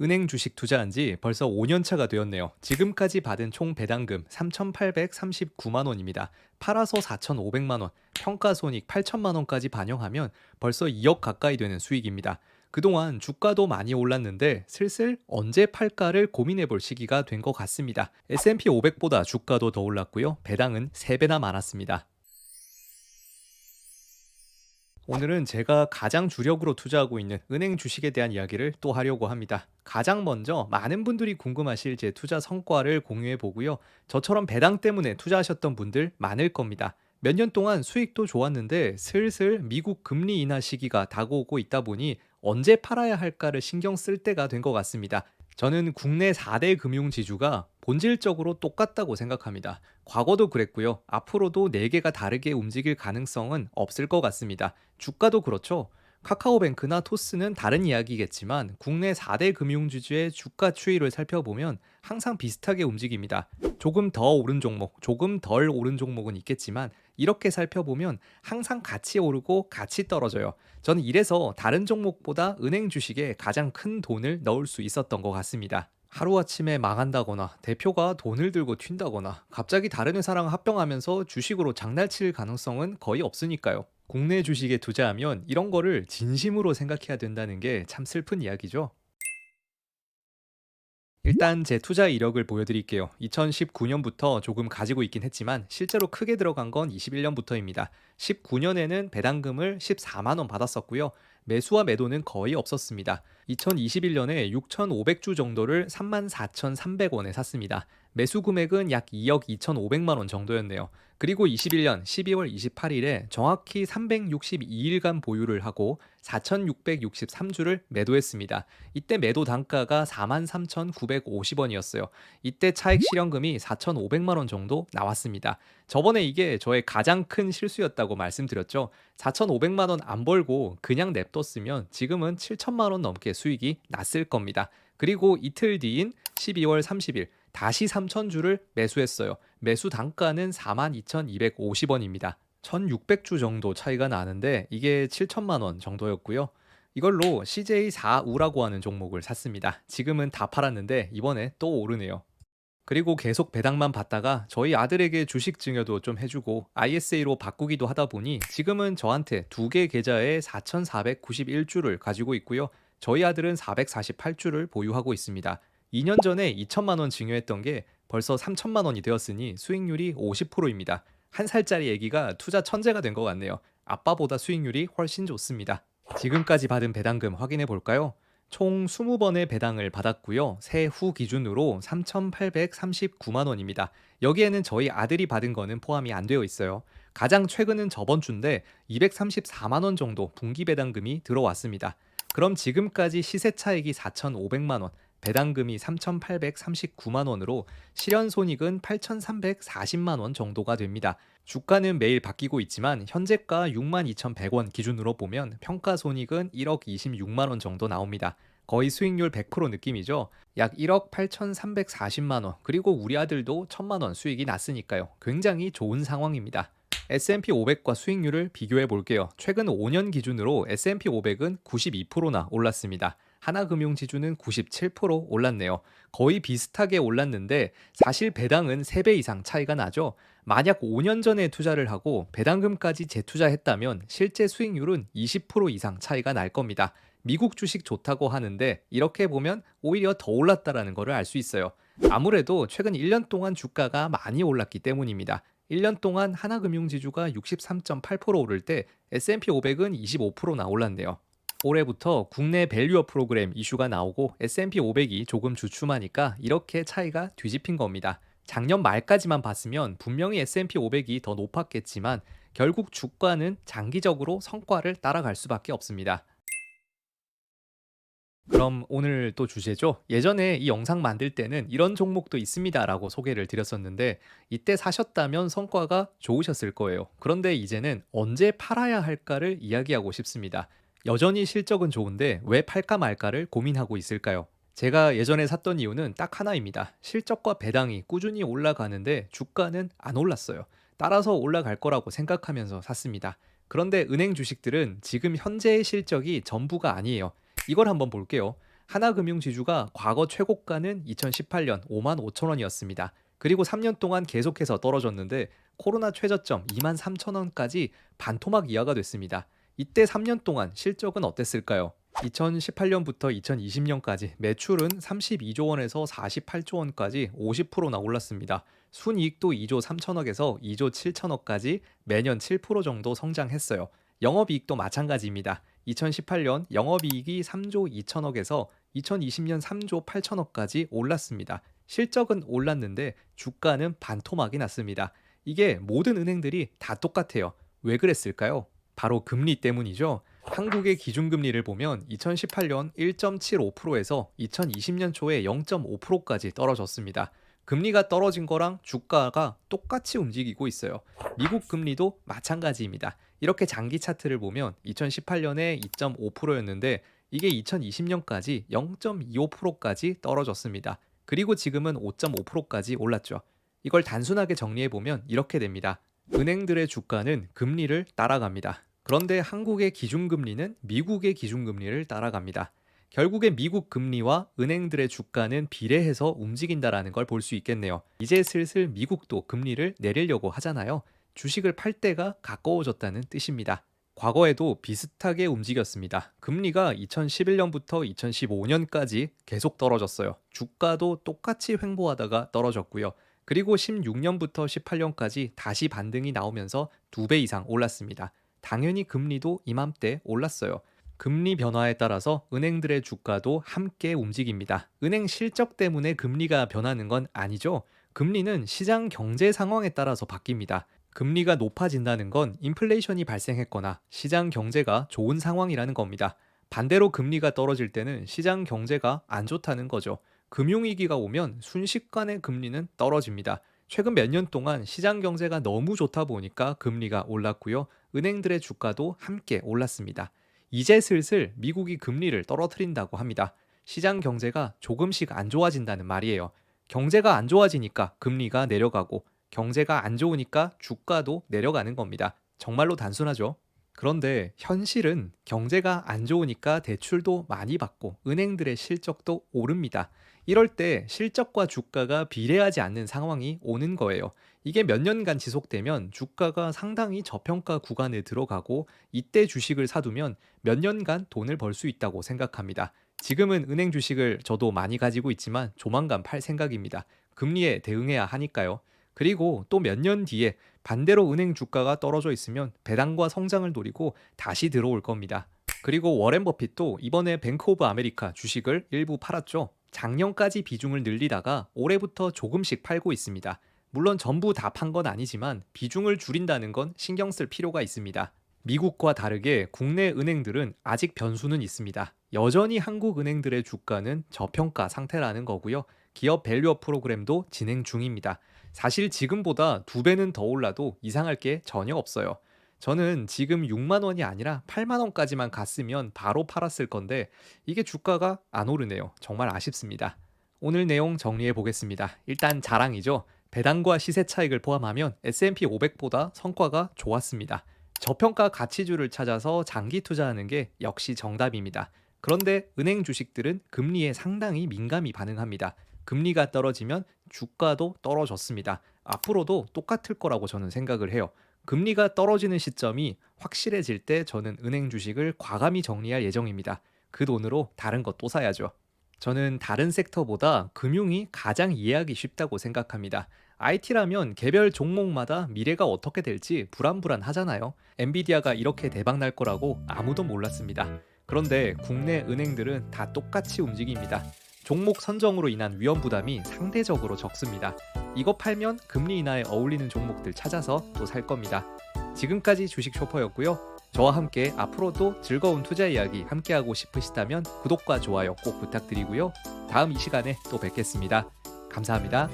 은행 주식 투자한 지 벌써 5년 차가 되었네요. 지금까지 받은 총 배당금 3,839만 원입니다. 팔아서 4,500만 원, 평가 손익 8천만 원까지 반영하면 벌써 2억 가까이 되는 수익입니다. 그동안 주가도 많이 올랐는데 슬슬 언제 팔까를 고민해 볼 시기가 된 것 같습니다. S&P 500보다 주가도 더 올랐고요. 배당은 3배나 많았습니다. 오늘은 제가 가장 주력으로 투자하고 있는 은행 주식에 대한 이야기를 또 하려고 합니다. 가장 먼저 많은 분들이 궁금하실 제 투자 성과를 공유해 보고요. 저처럼 배당 때문에 투자하셨던 분들 많을 겁니다. 몇 년 동안 수익도 좋았는데 슬슬 미국 금리 인하 시기가 다가오고 있다 보니 언제 팔아야 할까를 신경 쓸 때가 된 것 같습니다. 저는 국내 4대 금융 지주가 본질적으로 똑같다고 생각합니다. 과거도 그랬고요. 앞으로도 4개가 다르게 움직일 가능성은 없을 것 같습니다. 주가도 그렇죠. 카카오뱅크나 토스는 다른 이야기겠지만 국내 4대 금융주주의 주가 추이를 살펴보면 항상 비슷하게 움직입니다. 조금 더 오른 종목, 조금 덜 오른 종목은 있겠지만 이렇게 살펴보면 항상 같이 오르고 같이 떨어져요. 저는 이래서 다른 종목보다 은행 주식에 가장 큰 돈을 넣을 수 있었던 것 같습니다. 하루아침에 망한다거나 대표가 돈을 들고 튄다거나 갑자기 다른 회사랑 합병하면서 주식으로 장난칠 가능성은 거의 없으니까요. 국내 주식에 투자하면 이런 거를 진심으로 생각해야 된다는 게 참 슬픈 이야기죠. 일단 제 투자 이력을 보여드릴게요. 2019년부터 조금 가지고 있긴 했지만 실제로 크게 들어간 건 21년부터입니다. 19년에는 배당금을 14만원 받았었고요. 매수와 매도는 거의 없었습니다. 2021년에 6,500주 정도를 34,300원에 샀습니다. 매수 금액은 약 2억 2,500만 원 정도였네요. 그리고 21년 12월 28일에 정확히 362일간 보유를 하고 4,663주를 매도했습니다. 이때 매도 단가가 43,950원이었어요. 이때 차익 실현금이 4,500만 원 정도 나왔습니다. 저번에 이게 저의 가장 큰 실수였다고 말씀드렸죠. 4,500만 원 안 벌고 그냥 냅뒀으면 지금은 7천만 원 넘게 수익이 났을 겁니다. 그리고 이틀 뒤인 12월 30일 다시 3,000주를 매수했어요. 매수 단가는 42,250원입니다. 1,600주 정도 차이가 나는데 이게 7천만 원 정도였고요. 이걸로 CJ4우라고 하는 종목을 샀습니다. 지금은 다 팔았는데 이번에 또 오르네요. 그리고 계속 배당만 받다가 저희 아들에게 주식 증여도 좀 해주고 ISA로 바꾸기도 하다 보니 지금은 저한테 두 개 계좌에 4,491주를 가지고 있고요. 저희 아들은 448주를 보유하고 있습니다. 2년 전에 2천만 원 증여했던 게 벌써 3천만 원이 되었으니 수익률이 50%입니다. 한 살짜리 아기가 투자 천재가 된 것 같네요. 아빠보다 수익률이 훨씬 좋습니다. 지금까지 받은 배당금 확인해 볼까요? 총 20번의 배당을 받았고요. 새후 기준으로 3,839만 원입니다. 여기에는 저희 아들이 받은 거는 포함이 안 되어 있어요. 가장 최근은 저번 주인데 234만 원 정도 분기 배당금이 들어왔습니다. 그럼 지금까지 시세 차익이 4,500만 원, 배당금이 3,839만 원으로 실현 손익은 8,340만 원 정도가 됩니다. 주가는 매일 바뀌고 있지만 현재가 62,100원 기준으로 보면 평가 손익은 1억 26만 원 정도 나옵니다. 거의 수익률 100% 느낌이죠. 약 1억 8,340만 원. 그리고 우리 아들도 1천만 원 수익이 났으니까요. 굉장히 좋은 상황입니다. S&P 500과 수익률을 비교해 볼게요. 최근 5년 기준으로 S&P 500은 92%나 올랐습니다. 하나금융지주는 97% 올랐네요. 거의 비슷하게 올랐는데 사실 배당은 3배 이상 차이가 나죠. 만약 5년 전에 투자를 하고 배당금까지 재투자했다면 실제 수익률은 20% 이상 차이가 날 겁니다. 미국 주식 좋다고 하는데 이렇게 보면 오히려 더 올랐다라는 것을 알 수 있어요. 아무래도 최근 1년 동안 주가가 많이 올랐기 때문입니다. 1년 동안 하나금융지주가 63.8% 오를 때 S&P 500은 25%나 올랐네요. 올해부터 국내 밸류업 프로그램 이슈가 나오고 S&P 500이 조금 주춤하니까 이렇게 차이가 뒤집힌 겁니다. 작년 말까지만 봤으면 분명히 S&P 500이 더 높았겠지만 결국 주가는 장기적으로 성과를 따라갈 수밖에 없습니다. 그럼 오늘 또 주제죠. 예전에 이 영상 만들 때는 이런 종목도 있습니다라고 소개를 드렸었는데 이때 사셨다면 성과가 좋으셨을 거예요. 그런데 이제는 언제 팔아야 할까를 이야기하고 싶습니다. 여전히 실적은 좋은데 왜 팔까 말까를 고민하고 있을까요? 제가 예전에 샀던 이유는 딱 하나입니다. 실적과 배당이 꾸준히 올라가는데 주가는 안 올랐어요. 따라서 올라갈 거라고 생각하면서 샀습니다. 그런데 은행 주식들은 지금 현재의 실적이 전부가 아니에요. 이걸 한번 볼게요. 하나금융지주가 과거 최고가는 2018년 5만 5천 원이었습니다. 그리고 3년 동안 계속해서 떨어졌는데 코로나 최저점 2만 3천 원까지 반토막 이하가 됐습니다. 이때 3년 동안 실적은 어땠을까요? 2018년부터 2020년까지 매출은 32조 원에서 48조 원까지 50%나 올랐습니다. 순이익도 2조 3천억에서 2조 7천억까지 매년 7% 정도 성장했어요. 영업이익도 마찬가지입니다. 2018년 영업이익이 3조 2천억에서 2020년 3조 8천억까지 올랐습니다. 실적은 올랐는데 주가는 반토막이 났습니다. 이게 모든 은행들이 다 똑같아요. 왜 그랬을까요? 바로 금리 때문이죠. 한국의 기준금리를 보면 2018년 1.75%에서 2020년 초에 0.5%까지 떨어졌습니다. 금리가 떨어진 거랑 주가가 똑같이 움직이고 있어요. 미국 금리도 마찬가지입니다. 이렇게 장기 차트를 보면 2018년에 2.5%였는데 이게 2020년까지 0.25%까지 떨어졌습니다. 그리고 지금은 5.5%까지 올랐죠. 이걸 단순하게 정리해 보면 이렇게 됩니다. 은행들의 주가는 금리를 따라갑니다. 그런데 한국의 기준금리는 미국의 기준금리를 따라갑니다. 결국에 미국 금리와 은행들의 주가는 비례해서 움직인다라는 걸 볼 수 있겠네요. 이제 슬슬 미국도 금리를 내리려고 하잖아요. 주식을 팔 때가 가까워졌다는 뜻입니다. 과거에도 비슷하게 움직였습니다. 금리가 2011년부터 2015년까지 계속 떨어졌어요. 주가도 똑같이 횡보하다가 떨어졌고요. 그리고 16년부터 18년까지 다시 반등이 나오면서 두 배 이상 올랐습니다. 당연히 금리도 이맘때 올랐어요. 금리 변화에 따라서 은행들의 주가도 함께 움직입니다. 은행 실적 때문에 금리가 변하는 건 아니죠. 금리는 시장 경제 상황에 따라서 바뀝니다. 금리가 높아진다는 건 인플레이션이 발생했거나 시장 경제가 좋은 상황이라는 겁니다. 반대로 금리가 떨어질 때는 시장 경제가 안 좋다는 거죠. 금융위기가 오면 순식간에 금리는 떨어집니다. 최근 몇 년 동안 시장 경제가 너무 좋다 보니까 금리가 올랐고요. 은행들의 주가도 함께 올랐습니다. 이제 슬슬 미국이 금리를 떨어뜨린다고 합니다. 시장 경제가 조금씩 안 좋아진다는 말이에요. 경제가 안 좋아지니까 금리가 내려가고 경제가 안 좋으니까 주가도 내려가는 겁니다. 정말로 단순하죠. 그런데 현실은 경제가 안 좋으니까 대출도 많이 받고 은행들의 실적도 오릅니다. 이럴 때 실적과 주가가 비례하지 않는 상황이 오는 거예요. 이게 몇 년간 지속되면 주가가 상당히 저평가 구간에 들어가고 이때 주식을 사두면 몇 년간 돈을 벌 수 있다고 생각합니다. 지금은 은행 주식을 저도 많이 가지고 있지만 조만간 팔 생각입니다. 금리에 대응해야 하니까요. 그리고 또 몇 년 뒤에 반대로 은행 주가가 떨어져 있으면 배당과 성장을 노리고 다시 들어올 겁니다. 그리고 워렌 버핏도 이번에 뱅크 오브 아메리카 주식을 일부 팔았죠. 작년까지 비중을 늘리다가 올해부터 조금씩 팔고 있습니다. 물론 전부 다 판 건 아니지만 비중을 줄인다는 건 신경 쓸 필요가 있습니다. 미국과 다르게 국내 은행들은 아직 변수는 있습니다. 여전히 한국 은행들의 주가는 저평가 상태라는 거고요. 기업 밸류업 프로그램도 진행 중입니다. 사실 지금보다 두 배는 더 올라도 이상할 게 전혀 없어요. 저는 지금 6만 원이 아니라 8만 원까지만 갔으면 바로 팔았을 건데 이게 주가가 안 오르네요. 정말 아쉽습니다. 오늘 내용 정리해 보겠습니다. 일단 자랑이죠. 배당과 시세 차익을 포함하면 S&P 500보다 성과가 좋았습니다. 저평가 가치주를 찾아서 장기 투자하는 게 역시 정답입니다. 그런데 은행 주식들은 금리에 상당히 민감히 반응합니다. 금리가 떨어지면 주가도 떨어졌습니다. 앞으로도 똑같을 거라고 저는 생각을 해요. 금리가 떨어지는 시점이 확실해질 때 저는 은행 주식을 과감히 정리할 예정입니다. 그 돈으로 다른 것또 사야죠. 저는 다른 섹터보다 금융이 가장 이해하기 쉽다고 생각합니다. IT라면 개별 종목마다 미래가 어떻게 될지 불안불안하잖아요. 엔비디아가 이렇게 대박 날 거라고 아무도 몰랐습니다. 그런데 국내 은행들은 다 똑같이 움직입니다. 종목 선정으로 인한 위험 부담이 상대적으로 적습니다. 이거 팔면 금리 인하에 어울리는 종목들 찾아서 또 살 겁니다. 지금까지 주식 쇼퍼였고요. 저와 함께 앞으로도 즐거운 투자 이야기 함께하고 싶으시다면 구독과 좋아요 꼭 부탁드리고요. 다음 이 시간에 또 뵙겠습니다. 감사합니다.